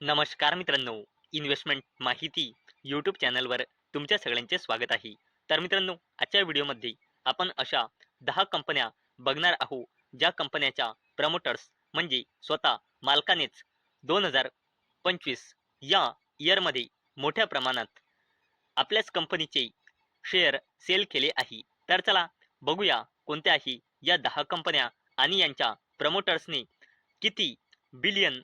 नमस्कार मित्रांनो. इन्व्हेस्टमेंट माहिती यूट्यूब चॅनलवर तुमच्या सगळ्यांचे स्वागत आहे. तर मित्रांनो आजच्या व्हिडिओमध्ये आपण अशा दहा कंपन्या बघणार आहोत. ज्या कंपन्याच्या प्रमोटर्स म्हणजे स्वतः मालकानेच दोन हजार पंचवीस या इयरमध्ये मोठ्या प्रमाणात आपल्याच कंपनीचे शेअर सेल केले आहे. तर चला बघूया कोणत्याही या दहा कंपन्या आणि यांच्या प्रमोटर्सने किती बिलियन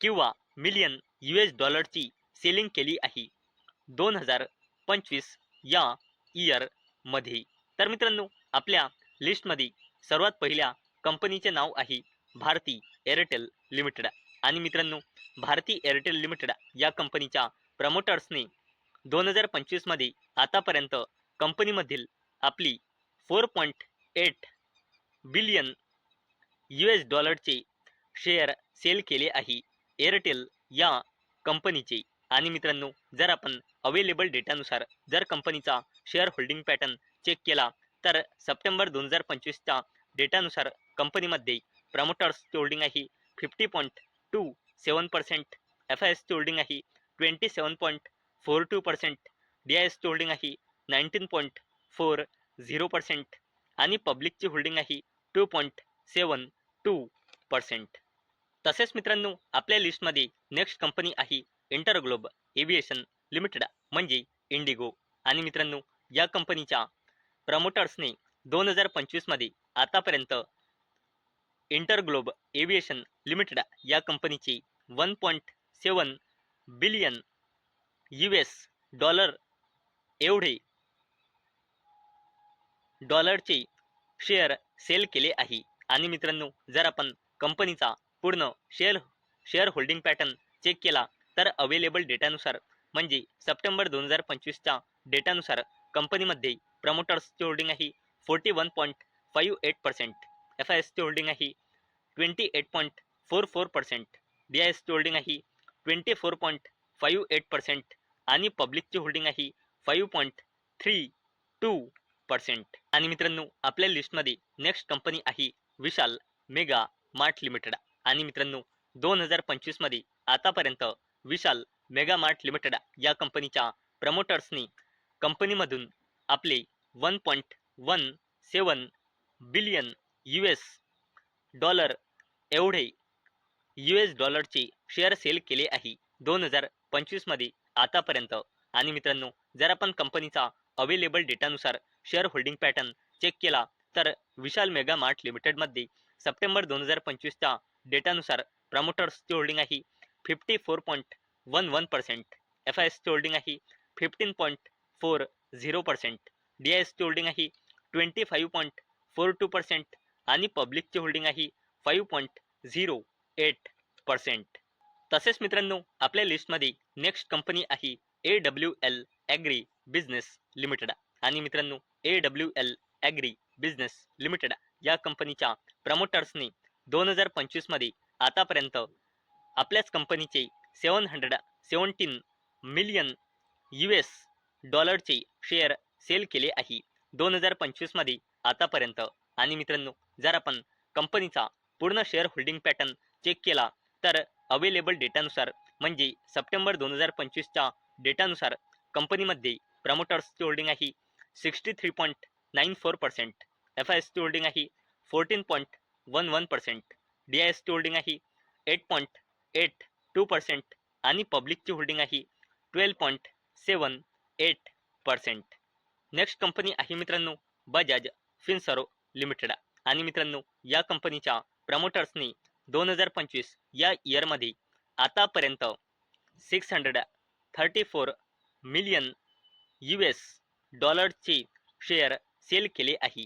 किंवा मिलियन यू एस डॉलरची सेलिंग केली आहे दोन हजार पंचवीस या इयरमध्ये तर मित्रांनो आपल्या लिस्टमध्ये सर्वात पहिल्या कंपनीचे नाव आहे भारती एअरटेल लिमिटेड. आणि मित्रांनो भारती एअरटेल लिमिटेड या कंपनीच्या प्रमोटर्सने दोन हजार पंचवीसमध्ये आतापर्यंत कंपनीमधील आपली four point eight billion U S डॉलरचे शेअर सेल केले आहे. एअरटेल या कंपनीचे. आणि मित्रांनो जर आपण अवेलेबल डेटानुसार जर कंपनीचा शेअर होल्डिंग पॅटर्न चेक केला तर सप्टेंबर दोन हजार पंचवीसच्या डेटानुसार कंपनीमध्ये प्रमोटर्सची होल्डिंग आहे fifty point two seven percent F I एसची होल्डिंग आहे twenty seven point four two percent D I एसची होल्डिंग आहे nineteen point four zero percent आणि पब्लिकची होल्डिंग आहे two point seven two percent तसेच मित्रांनो आपल्या लिस्टमध्ये नेक्स्ट कंपनी आहे इंटरग्लोब एव्हिएशन लिमिटेड म्हणजे इंडिगो आणि मित्रांनो या कंपनीच्या प्रमोटर्सने दोन हजार पंचवीसमध्ये आतापर्यंत इंटरग्लोब एव्हिएशन लिमिटेड या कंपनीची one point seven billion U S dollar एवढे डॉलरचे शेअर सेल केले आहे. आणि मित्रांनो जर आपण कंपनीचा पूर्ण share share holding pattern check केला तर अवेलेबल डेटानुसार म्हणजे सप्टेंबर दोन हजार पंचवीसच्या डेटानुसार कंपनीमध्ये प्रमोटर्सची होल्डिंग आहे forty one point five eight percent F I एसची होल्डिंग आहे twenty eight point four four percent B I एसची होल्डिंग आहे twenty four point five eight percent आणि पब्लिकची होल्डिंग आहे five point three two percent आणि मित्रांनो आपल्या लिस्टमध्ये नेक्स्ट कंपनी आहे विशाल मेगा मार्ट लिमिटेड. आणि मित्रांनो दोन हजार पंचवीसमध्ये आतापर्यंत विशाल मेगामार्ट लिमिटेड या कंपनीच्या प्रमोटर्सनी कंपनीमधून आपले one point one seven billion U S dollar एवढे यू एस डॉलरचे शेअर सेल केले आहे दोन हजार पंचवीसमध्ये आतापर्यंत. आणि मित्रांनो जर आपण कंपनीचा अवेलेबल डेटानुसार शेअर होल्डिंग पॅटर्न चेक केला तर विशाल मेगा मार्ट लिमिटेडमध्ये सप्टेंबर दोन हजार पंचवीसच्या डेटानुसार प्रमोटर्सची होल्डिंग आहे fifty four point one one percent F I एसची होल्डिंग आहे fifteen point four zero percent D I एसची होल्डिंग आहे twenty five point four two percent आणि पब्लिकची होल्डिंग आहे five point zero eight percent. तसेच मित्रांनो आपल्या लिस्टमध्ये नेक्स्ट कंपनी आहे A W L agri business limited आणि मित्रांनो A W L agri business limited या कंपनीच्या प्रमोटर्सने दोन हजार पंचवीसमध्ये आतापर्यंत आपल्याच कंपनीचे seven hundred seventeen million U S डॉलरचे शेअर सेल केले आहे. दोन हजार पंचवीसमध्ये आतापर्यंत. आणि मित्रांनो जर आपण कंपनीचा पूर्ण शेअर होल्डिंग पॅटर्न चेक केला तर अवेलेबल डेटानुसार म्हणजे सप्टेंबर दोन हजार पंचवीसच्या डेटानुसार कंपनीमध्ये प्रमोटर्सची होल्डिंग आहे sixty three point nine four percent. F I एसची होल्डिंग आहे fourteen point one one percent. D I एसची होल्डिंग आहे eight point eight two percent आणि पब्लिकची होल्डिंग आहे twelve point seven eight percent next company आहे मित्रांनो बजाज फिनसरो लिमिटेड आणि मित्रांनो या कंपनीच्या प्रमोटर्सनी दोन हजार पंचवीस या इयरमध्ये आतापर्यंत six hundred thirty four million U S डॉलरचे शेअर सेल केले आहे.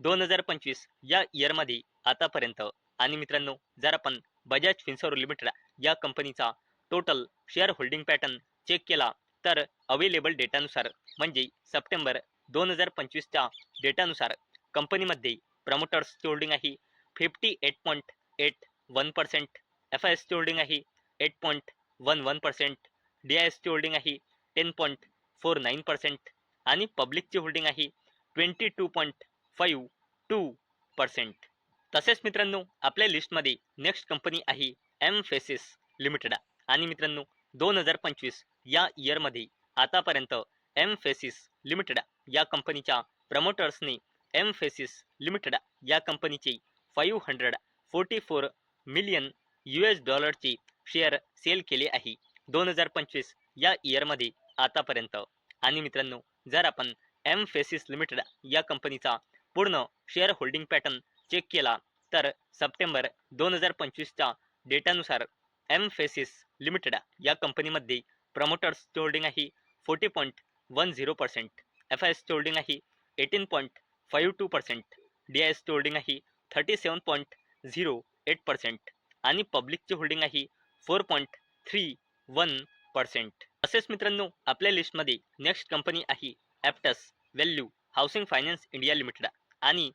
दोन हजार पंचवीस या इयरमध्ये आतापर्यंत. आणि मित्रांनो जर आपण बजाज फिन्सरो लिमिटेड या कंपनीचा total share holding pattern check केला तर अवेलेबल डेटानुसार म्हणजे सप्टेंबर दोन हजार पंचवीसच्या डेटानुसार कंपनीमध्ये प्रमोटर्सची होल्डिंग आहे fifty eight point eight one percent F I एसची होल्डिंग आहे eight point one one percent D I एसची होल्डिंग आहे ten point four nine percent आणि पब्लिकची होल्डिंग आहे twenty two point five two percent तसेच मित्रांनो आपल्या लिस्टमध्ये नेक्स्ट कंपनी आहे एम फेसिस लिमिटेड आणि मित्रांनो दोन हजार पंचवीस या इयरमध्ये आतापर्यंत एम फेसिस लिमिटेड या कंपनीच्या प्रमोटर्सने एम फेसिस लिमिटेड या कंपनीचे five hundred forty four million U S डॉलरचे शेअर सेल केले आहे दोन हजार पंचवीस या इयरमध्ये आतापर्यंत. आणि मित्रांनो जर आपण एम फेसिस लिमिटेड या कंपनीचा पूर्ण शेअर होल्डिंग पॅटर्न चेक केला तर सप्टेंबर दोन हजार पंचवीसच्या डेटानुसार एम फेसिस लिमिटेड या कंपनीमध्ये प्रमोटर्स होल्डिंग आहे forty point one zero percent F I एसचे होल्डिंग आहे eighteen point five two percent D I एसचे होल्डिंग आहे thirty seven point zero eight percent आणि पब्लिकची होल्डिंग आहे four point three one percent. तसेच मित्रांनो आपल्या लिस्टमध्ये नेक्स्ट कंपनी आहे Aptus value housing finance India limited आणि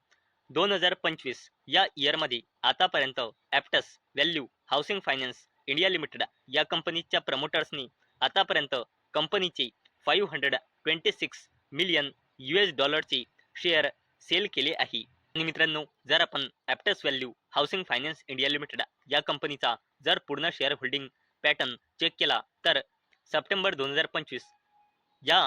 दोन हजार पंचवीस या इयरमध्ये आतापर्यंत Aptus Value Housing Finance India Limited या कंपनीच्या प्रमोटर्सनी आतापर्यंत कंपनीचे five hundred twenty six million U S डॉलरचे शेअर सेल केले आहे. आणि मित्रांनो जर आपण Aptus value housing finance India limited या कंपनीचा जर पूर्ण शेअर होल्डिंग पॅटर्न चेक केला तर सप्टेंबर दोन हजार पंचवीस या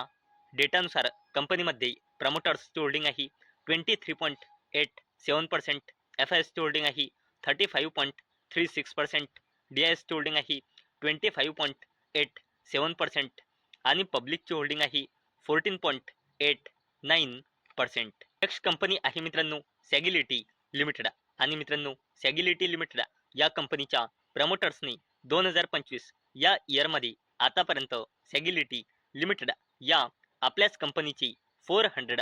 डेटानुसार कंपनीमध्ये प्रमोटर्सची होल्डिंग आहे twenty three point eight seven percent F I एसचे होल्डिंग आहे thirty five point three six percent D I एसचे होल्डिंग आहे twenty five point eight seven percent आणि पब्लिकची होल्डिंग आहे fourteen point eight nine percent next company आहे मित्रांनो सॅगिलिटी limited आणि मित्रांनो सॅगिलिटी लिमिटेड या कंपनीच्या प्रमोटर्सनी दोन हजार पंचवीस या इयरमध्ये आतापर्यंत सॅगिलिटी लिमिटेड या आपल्याच कंपनीची four hundred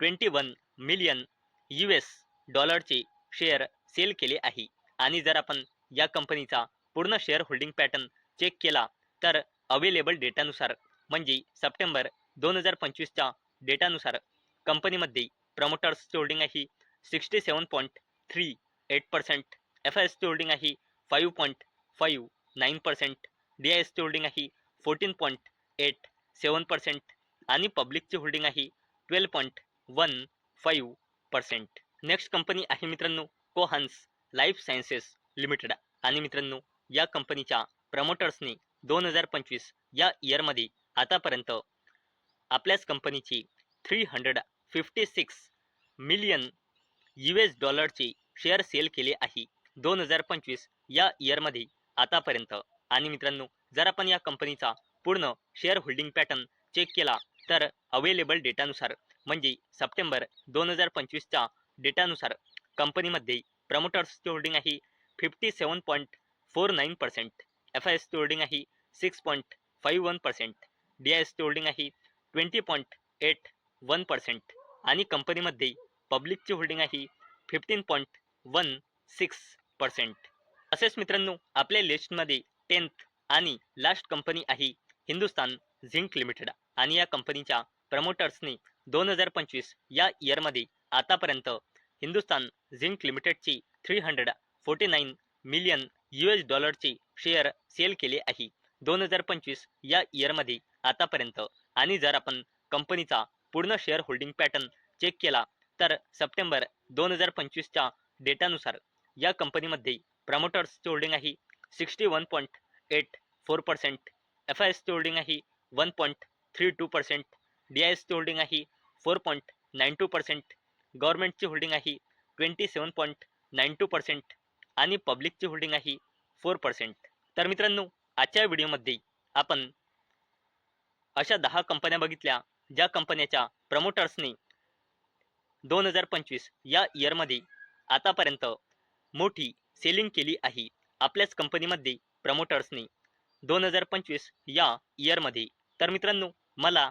twenty one million U S डॉलरचे शेअर सेल केले आहे. आणि जर आपण या कंपनीचा पूर्ण शेअर होल्डिंग पॅटर्न चेक केला तर अवेलेबल डेटानुसार म्हणजे सप्टेंबर दोन हजार पंचवीसच्या डेटानुसार कंपनीमध्ये प्रमोटर्सचे होल्डिंग आहे sixty seven point three eight percent F I एसचे होल्डिंग आहे five point five nine percent D I एसचे होल्डिंग आहे fourteen point eight seven percent आणि पब्लिकचे होल्डिंग आहे twelve point one five percent next company आहे मित्रांनो कोहन्स लाईफ सायन्सेस लिमिटेड आणि मित्रांनो या कंपनीच्या प्रमोटर्सनी दोन हजार पंचवीस या इयरमध्ये आतापर्यंत आपल्याच कंपनीची three hundred fifty six million U S डॉलरचे शेअर सेल केले आहे दोन हजार पंचवीस या इयरमध्ये आतापर्यंत. आणि मित्रांनो जर आपण या कंपनीचा पूर्ण शेअर होल्डिंग पॅटर्न चेक केला तर अवेलेबल डेटानुसार म्हणजे सप्टेंबर दोन हजार पंचवीसच्या डेटानुसार कंपनीमध्ये प्रमोटर्सची होल्डिंग आहे fifty seven point four nine percent F I एसची होल्डिंग आहे six point five one percent D I एसची होल्डिंग आहे twenty point eight one percent आणि कंपनीमध्ये पब्लिकची होल्डिंग आहे fifteen point one six percent असेच मित्रांनो आपल्या लिस्टमध्ये टेन्थ आणि लास्ट कंपनी आहे हिंदुस्तान झिंक लिमिटेड आणि या कंपनीच्या प्रमोटर्सनी दोन हजार पंचवीस या इयरमध्ये आतापर्यंत Hindustan zinc लिमिटेडची three hundred forty nine million U S डॉलरचे शेअर सेल केले आहे. दोन हजार पंचवीस या इयरमध्ये आतापर्यंत आणि जर आपण कंपनीचा पूर्ण शेअर होल्डिंग पॅटर्न चेक केला तर सप्टेंबर दोन हजार पंचवीसच्या डेटानुसार या कंपनीमध्ये प्रमोटर्सचे होल्डिंग आहे sixty one point eight four percent F I एसचे होल्डिंग आहे one point three two percent D I एसची होल्डिंग आहे four point nine two percent गव्हर्नमेंटची holding आहे twenty seven point nine two percent आणि पब्लिकची होल्डिंग आहे four percent तर मित्रांनो आजच्या व्हिडिओमध्ये आपण अशा दहा कंपन्या बघितल्या ज्या कंपन्याच्या प्रमोटर्सनी दोन हजार पंचवीस या इयरमध्ये आतापर्यंत मोठी सेलिंग केली आहे. आपल्याच कंपनीमध्ये प्रमोटर्सनी दोन हजार पंचवीस या इयरमध्ये तर मित्रांनो मला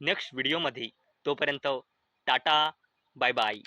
नेक्स्ट व्हिडिओमध्ये. तोपर्यंत टाटा बाय बाय.